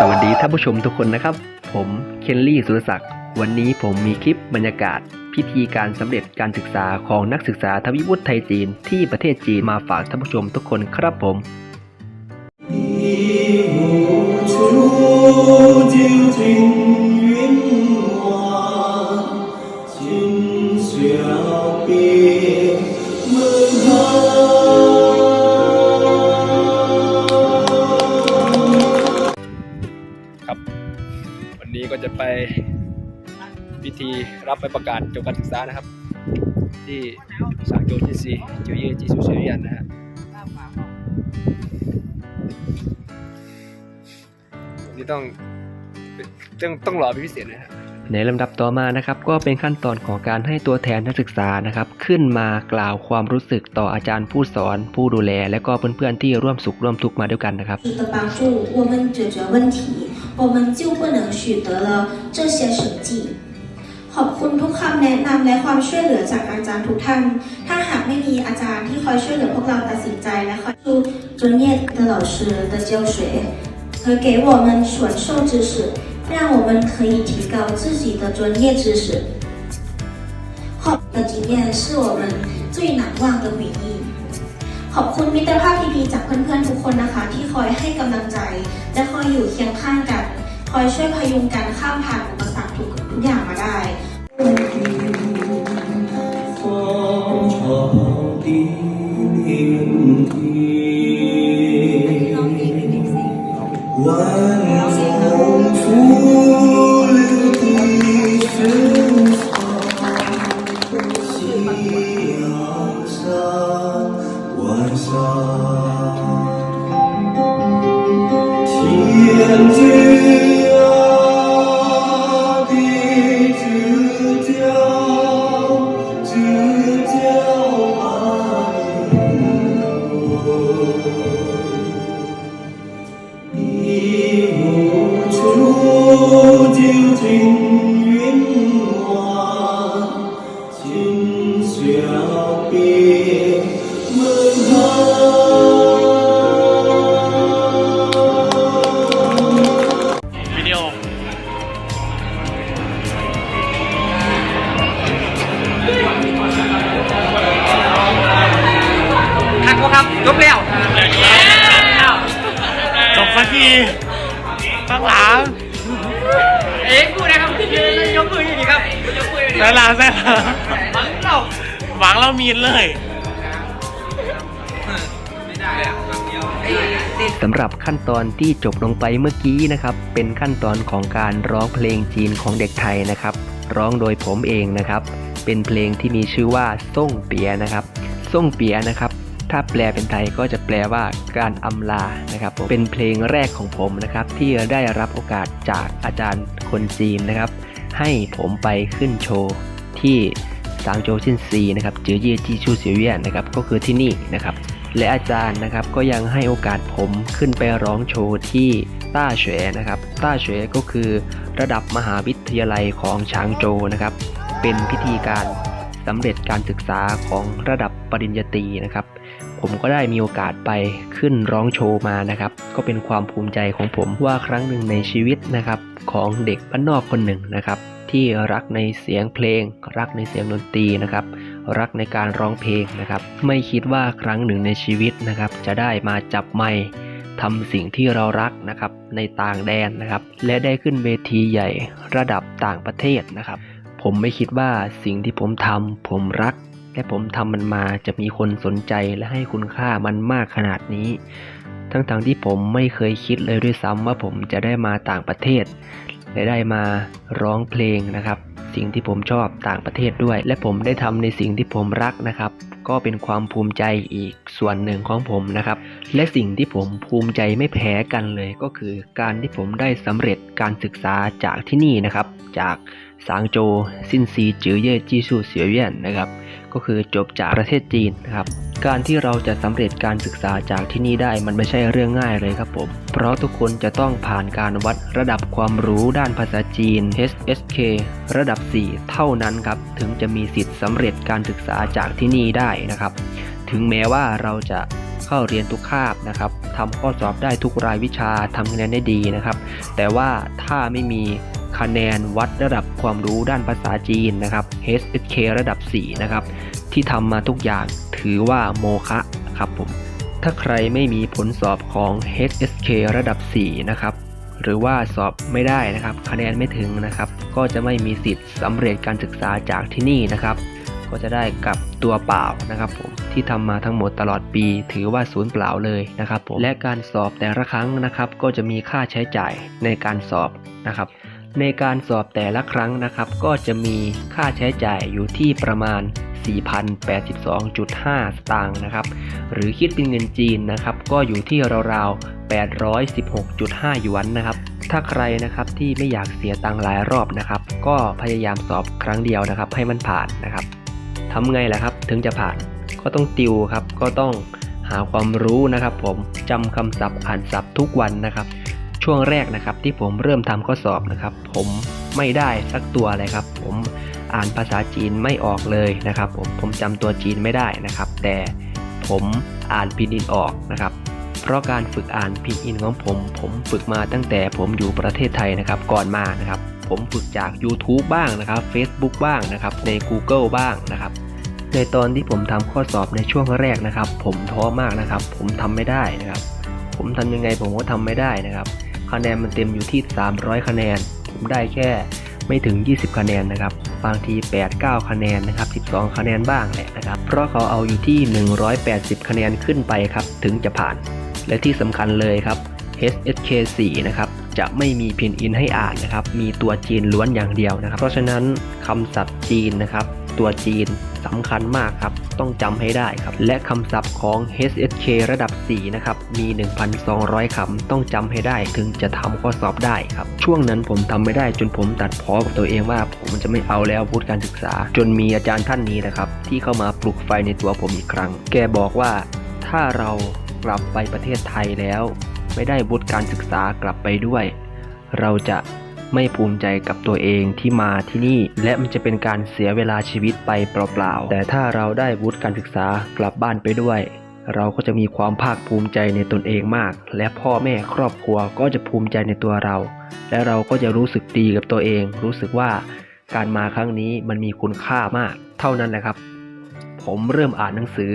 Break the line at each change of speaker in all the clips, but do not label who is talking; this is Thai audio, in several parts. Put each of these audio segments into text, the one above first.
สวัสดีท่านผู้ชมทุกคนนะครับ ผมเคนลี่สุรศักดิ์วันนี้ผมมีคลิปบรรยากาศ พิธีการสำเร็จการศึกษาของนักศึกษาทวิวุฒิไทยจีนที่ประเทศจีนมาฝากท่านผู้ชมทุกคนครับผม
处究竟
รับใบประกาศจบการศึกษานะครับ ที่สางโจที่สี่จิวเย่จีสุเซียนนะฮะวันนี่ต้องต้องต้องรอเป็นพิเศษนะฮะ
ในลำดับต่อมานะครับก็เป็นขั้นตอนของการให้ตัวแทนนักศึกษานะครับ ขึ้นมากล่าวความรู้สึกต่ออาจารย์ผู้สอน ผู้ดูแล และก็เพื่อนๆที่ร่วมสุขร่วมทุกข์มาด้วยกันนะครับ
的帮助，我们解决问题，我们就不能取得了这些成绩。 ขอบคุณทุกคำแนะนำและความช่วยเหลือจากอาจารย์ทุกท่าน ถ้าหากไม่มีอาจารย์ที่คอยช่วยเหลือพวกเราตัดสินใจและคอยดู专业的老师的教学和给我们传授知识，让我们可以提高自己的专业知识。ขอบ的经验是我们最难忘的回忆。ขอบคุณมิตรภาพดีๆจากเพื่อนๆทุกคนนะคะ ที่คอยให้กำลังใจ และคอยอยู่เคียงข้างกัน คอยช่วยพยุงกันข้ามผ่านอุปสรรคทุกทุก รค อย่างมาได้
天
际。 บ
สักทีตั้งหลัง
เอ๊ะกูนะครับยืนยกมืออย่างนี้ครับยกมืออย่างนี้
ใส่หลังใส่หลัง
เรา
หวังเรามีนเลย
สำหรับขั้นตอนที่จบลงไปเมื่อกี้นะครับ เป็นขั้นตอนของการร้องเพลงจีนของเด็กไทยนะครับ ร้องโดยผมเองนะครับ เป็นเพลงที่มีชื่อว่าส่งเปียนะครับส่งเปียนะครับ ถ้าแปลเป็นไทยก็จะแปลว่าการอำลานะครับผมเป็นเพลงแรกของผมนะครับที่ได้รับโอกาสจากอาจารย์คนจีนนะครับ ให้ผมไปขึ้นโชว์ที่ซางโจวชินซีนะครับจือเย่จีชูเสียวเวียนนะครับก็คือที่นี่นะครับและอาจารย์นะครับก็ยังให้โอกาสผมขึ้นไปร้องโชว์ที่ต้าเฉวนะครับต้าเฉวก็คือระดับมหาวิทยาลัยของฉางโจนะครับ เป็นพิธีการสำเร็จการศึกษาของระดับปริญญาตรีนะครับ ผมก็ได้มีโอกาสไปขึ้นร้องโชว์มานะครับ ก็เป็นความภูมิใจของผมว่าครั้งหนึ่งในชีวิตนะครับของเด็กบ้านนอกคนหนึ่งนะครับ ที่รักในเสียงเพลง รักในเสียงดนตรีนะครับ รักในการร้องเพลงนะครับ ไม่คิดว่าครั้งหนึ่งในชีวิตนะครับ จะได้มาจับไมค์ทำสิ่งที่เรารักนะครับในต่างแดนนะครับ และได้ขึ้นเวทีใหญ่ระดับต่างประเทศนะครับ ผมไม่คิดว่าสิ่งที่ผมทำผมรัก และผมทำมันมาจะมีคนสนใจและให้คุณค่ามันมากขนาดนี้ ทั้งๆที่ผมไม่เคยคิดเลยด้วยซ้ำว่าผมจะได้มาต่างประเทศ และได้มาร้องเพลงนะครับ สิ่งที่ผมชอบต่างประเทศด้วย และผมได้ทำในสิ่งที่ผมรักนะครับ ก็เป็นความภูมิใจอีกส่วนหนึ่งของผมนะครับ และสิ่งที่ผมภูมิใจไม่แพ้กันเลยก็คือ การที่ผมได้สำเร็จการศึกษาจากที่นี่นะครับ จากสางโจซินซีจือเย่จีซูเสียวเวียนนะครับ ก็คือจบจากประเทศจีนนะครับ การที่เราจะสำเร็จการศึกษาจากที่นี่ได้มันไม่ใช่เรื่องง่ายเลยครับผม เพราะทุกคนจะต้องผ่านการวัดระดับความรู้ด้านภาษาจีน HSK ระดับ 4 เท่านั้นครับ ถึงจะมีสิทธิ์สำเร็จการศึกษาจากที่นี่ได้นะครับ ถึงแม้ว่าเราจะเข้าเรียนทุกคาบนะครับทำข้อสอบได้ทุกรายวิชาทำคะแนนได้ดีนะครับ แต่ว่าถ้าไม่มี คะแนนวัดระดับความรู้ด้านภาษาจีนนะครับ HSK ระดับ 4 นะครับ ที่ทำมาทุกอย่างถือว่าโมฆะครับผม ถ้าใครไม่มีผลสอบของ HSK ระดับ 4 นะครับ หรือว่าสอบไม่ได้นะครับ คะแนนไม่ถึงนะครับ ก็จะไม่มีสิทธิ์สำเร็จการศึกษาจากที่นี่นะครับก็จะได้กับตัวเปล่านะครับผมที่ทำมาทั้งหมดตลอดปี ถือว่าศูนย์เปล่าเลยนะครับผมและการสอบแต่ละครั้งนะครับ ก็จะมีค่าใช้จ่ายในการสอบนะครับ ในการสอบแต่ละครั้งนะครับ ก็จะมีค่าใช้จ่ายอยู่ที่ประมาณ 4,082.5 สตางค์นะครับ หรือคิดเป็นเงินจีนนะครับ ก็อยู่ที่ราวๆ 816.5 หยวนนะครับ ถ้าใครนะครับที่ไม่อยากเสียตังค์หลายรอบนะครับ ก็พยายามสอบครั้งเดียวนะครับ ให้มันผ่านนะครับทำไงล่ะครับถึงจะผ่านก็ต้องติวครับก็ต้องหาความรู้นะครับ ผมจำคำศัพท์อ่านศัพท์ทุกวันนะครับ ช่วงแรกนะครับที่ผมเริ่มทำข้อสอบนะครับ ผมไม่ได้สักตัวเลยครับ ผมอ่านภาษาจีนไม่ออกเลยนะครับ ผมผมจำตัวจีนไม่ได้นะครับ แต่ผมอ่านพินอินออกนะครับ เพราะการฝึกอ่านพินอินของผม ผมฝึกมาตั้งแต่ผมอยู่ประเทศไทยนะครับก่อนมานะครับ ผมฝึกจาก YouTube บ้างนะครับ Facebook บ้างนะครับ ใน Google บ้างนะครับในตอนที่ผมทำข้อสอบในช่วงแรกนะครับ ผมท้อมากนะครับ ผมทำไม่ได้นะครับ ผมทำยังไงผมก็ทำไม่ได้นะครับ คะแนนมันเต็มอยู่ที่ 300 คะแนน ผมได้แค่ไม่ถึง 20 คะแนนนะครับ บางที 8-9 คะแนนนะครับ 12 คะแนนบ้างแหละนะครับ เพราะเขาเอาอยู่ที่ 180 คะแนนขึ้นไปครับ ถึงจะผ่าน และที่สำคัญเลยครับ HSK 4นะครับ จะไม่มีพินอินให้อ่านนะครับ มีตัวจีนล้วนอย่างเดียวนะครับ เพราะฉะนั้นคำศัพท์จีนนะครับ ตัวจีน สำคัญมากครับ ต้องจำให้ได้ครับ และคำศัพท์ของ HSK ระดับ 4 นะครับ มี 1,200 คำ ต้องจำให้ได้ถึงจะทำข้อสอบได้ครับ ช่วงนั้นผมทำไม่ได้จนผมตัดพ้อกับตัวเองว่า ผมจะไม่เอาแล้ววุฒิการศึกษา จนมีอาจารย์ท่านนี้นะครับ ที่เข้ามาปลุกไฟในตัวผมอีกครั้ง แกบอกว่า ถ้าเรากลับไปประเทศไทยแล้ว ไม่ได้วุฒิการศึกษากลับไปด้วย เราจะ ไม่ภูมิใจกับตัวเองที่มาที่นี่ และมันจะเป็นการเสียเวลาชีวิตไปเปล่าๆ แต่ถ้าเราได้วุฒิการศึกษากลับบ้านไปด้วย เราก็จะมีความภาคภูมิใจในตนเองมาก และพ่อแม่ครอบครัวก็จะภูมิใจในตัวเรา และเราก็จะรู้สึกดีกับตัวเอง รู้สึกว่าการมาครั้งนี้มันมีคุณค่ามาก เท่านั้นแหละครับ ผมเริ่มอ่านหนังสือ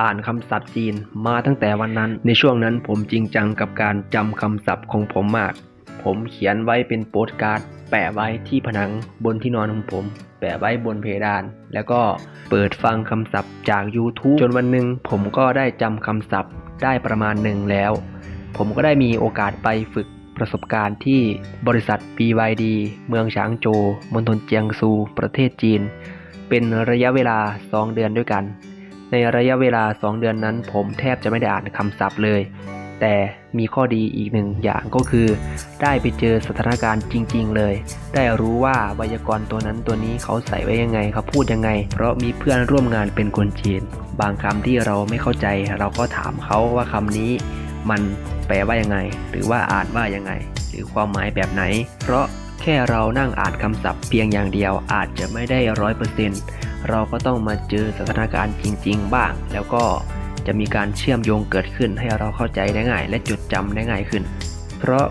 อ่านคำศัพท์จีนมาตั้งแต่วันนั้น ในช่วงนั้นผมจริงจังกับการจำคำศัพท์ของผมมาก ผมเขียนไว้เป็นโปสการ์ด แปะไว้ที่ผนังบนที่นอนของผม แปะไว้บนเพดาน แล้วก็เปิดฟังคำศัพท์จาก YouTube จนวันหนึ่งผมก็ได้จำคำศัพท์ได้ประมาณหนึ่งแล้ว ผมก็ได้มีโอกาสไปฝึกประสบการณ์ที่บริษัท BYD เมืองฉางโจวมณฑลเจียงซู ประเทศจีน เป็นระยะเวลา 2 เดือนด้วยกัน ในระยะเวลา 2 เดือนนั้น ผมแทบจะไม่ได้อ่านคำศัพท์เลย แต่มีข้อดีอีกหนึ่งอย่างก็คือ ได้ไปเจอสถานการณ์จริง ๆ เลย ได้รู้ว่าไวยากรณ์ตัวนั้นตัวนี้เขาใส่ไว้ยังไงเขาพูดยังไง เพราะมีเพื่อนร่วมงานเป็นคนจีน บางคำที่เราไม่เข้าใจ เราก็ถามเขาว่าคำนี้ มันแปลว่ายังไง หรือว่าอ่านว่ายังไง หรือความหมายแบบไหน เพราะแค่เรานั่งอ่านคำศัพท์เพียงอย่างเดียวอาจจะไม่ได้ร้อยเปอร์เซ็นต์เราก็ต้องมาเจอสถานการณ์จริง ๆ บ้าง แล้วก็ จะมีการเชื่อมโยงเกิดขึ้นให้เราเข้าใจได้ง่าย และจดจำได้ง่ายขึ้น เพราะ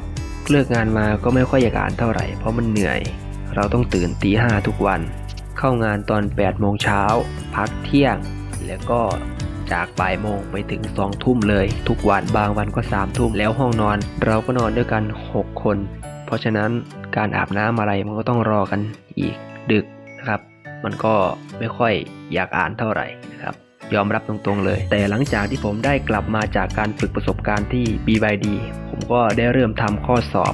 เลิกงานมาก็ไม่ค่อยอยากอ่านเท่าไหร่เพราะมันเหนื่อย เราต้องตื่นตีห้าทุกวัน เข้างานตอน8โมงเช้าพักเที่ยง แล้วก็จากบ่ายโมงไปถึง2ทุ่มเลย ทุกวันบางวันก็3ทุ่มแล้วห้องนอน เราก็นอนด้วยกัน 6 คน เพราะฉะนั้นการอาบน้ำอะไรมันก็ต้องรอกันอีกดึกนะครับ มันก็ไม่ค่อยอยากอ่านเท่าไหร่นะครับ ยอมรับตรงๆเลย แต่หลังจากที่ผมได้กลับมาจากการฝึกประสบการณ์ที่ BYD ผมก็ได้เริ่มทำข้อสอบ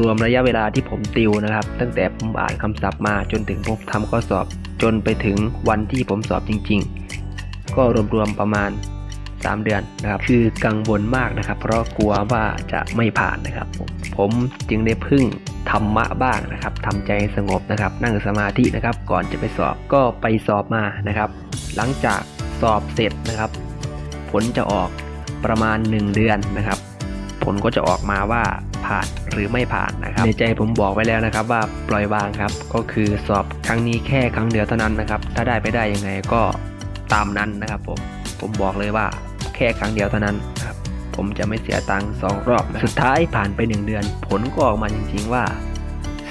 รวมๆระยะเวลาที่ผมติวนะครับ ตั้งแต่ผมอ่านคำศัพท์มาจนถึงผมทำข้อสอบ จนไปถึงวันที่ผมสอบจริง ๆ ก็รวมๆประมาณ 3 เดือนนะครับ คือกังวลมากนะครับ เพราะกลัวว่าจะไม่ผ่านนะครับ ผมผมจึงได้พึ่งธรรมะบ้างนะครับทำใจสงบนะครับ นั่งสมาธินะครับ ก่อนจะไปสอบก็ไปสอบมานะครับ หลังจาก สอบเสร็จนะครับ ผลจะออกประมาณ 1 เดือนนะครับ ผลก็จะออกมาว่าผ่านหรือไม่ผ่านนะครับ ในใจผมบอกไว้แล้วนะครับว่าปล่อยวางครับ ก็คือสอบครั้งนี้แค่ครั้งเดียวเท่านั้นนะครับ ถ้าได้ไปได้ยังไงก็ตามนั้นนะครับผมผมบอกเลยว่าแค่ครั้งเดียวเท่านั้นครับผมจะไม่เสียตังค์สองรอบนะสุดท้ายผ่านไปหนึ่งเดือน ผลก็ออกมาจริงๆว่า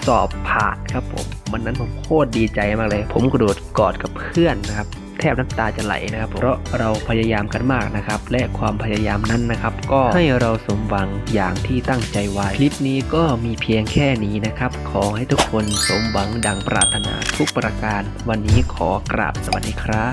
สอบผ่านครับผมวันนั้นผมโคตรดีใจมากเลย ผมกระโดดกอดกับเพื่อนนะครับ แทบน้ำตาจะไหลนะครับเพราะเราพยายามกันมากนะครับ และความพยายามนั้นนะครับ ก็ให้เราสมหวังอย่างที่ตั้งใจไว้คลิปนี้ก็มีเพียงแค่นี้นะครับ ขอให้ทุกคนสมหวังดังปรารถนาทุกประการ วันนี้ขอกราบสวัสดีครับ